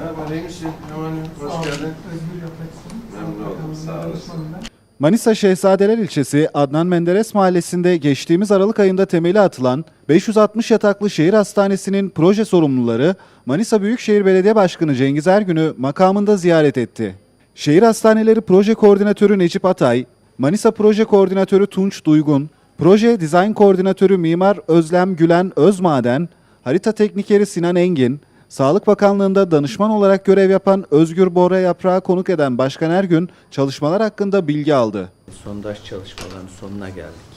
Merhaba, iyi misin? Hemen hoş geldin. Memnun oldum, sağ olasın. Manisa Şehzadeler ilçesi Adnan Menderes mahallesinde geçtiğimiz Aralık ayında temeli atılan 560 yataklı şehir hastanesinin proje sorumluları Manisa Büyükşehir Belediye Başkanı Cengiz Ergün'ü makamında ziyaret etti. Şehir Hastaneleri Proje Koordinatörü Necip Atay, Manisa Proje Koordinatörü Tunç Duygun, Proje Dizayn Koordinatörü Mimar Özlem Gülen Özmaden, Harita Teknikeri Sinan Engin, Sağlık Bakanlığı'nda danışman olarak görev yapan Özgür Bora Yaprağı konuk eden Başkan Ergün, çalışmalar hakkında bilgi aldı. sondaj çalışmalarının sonuna geldik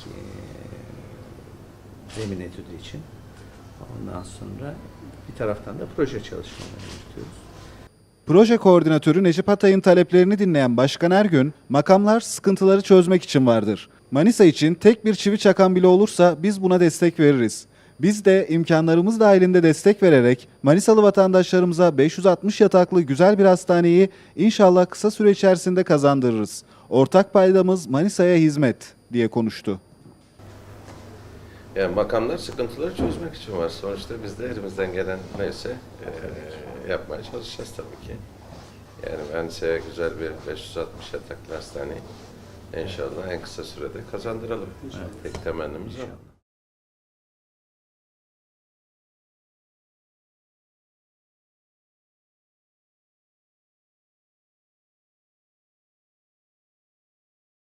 zemin etüdü için. Ondan sonra bir taraftan da proje çalışmaları yürütüyoruz. Proje koordinatörü Necip Atay'ın taleplerini dinleyen Başkan Ergün, makamlar sıkıntıları çözmek için vardır. Manisa için tek bir çivi çakan bile olursa biz buna destek veririz. Biz de imkanlarımız dahilinde destek vererek Manisalı vatandaşlarımıza 560 yataklı güzel bir hastaneyi inşallah kısa süre içerisinde kazandırırız. Ortak paydamız Manisa'ya hizmet diye konuştu. Yani makamlar sıkıntıları çözmek için var. Sonuçta biz de elimizden gelen neyse eee, yapmaya çalışacağız tabii ki. Yani Manisa'ya güzel bir 560 yataklı hastane inşallah en kısa sürede kazandıralım. Tek temennimiz o. İnşallah.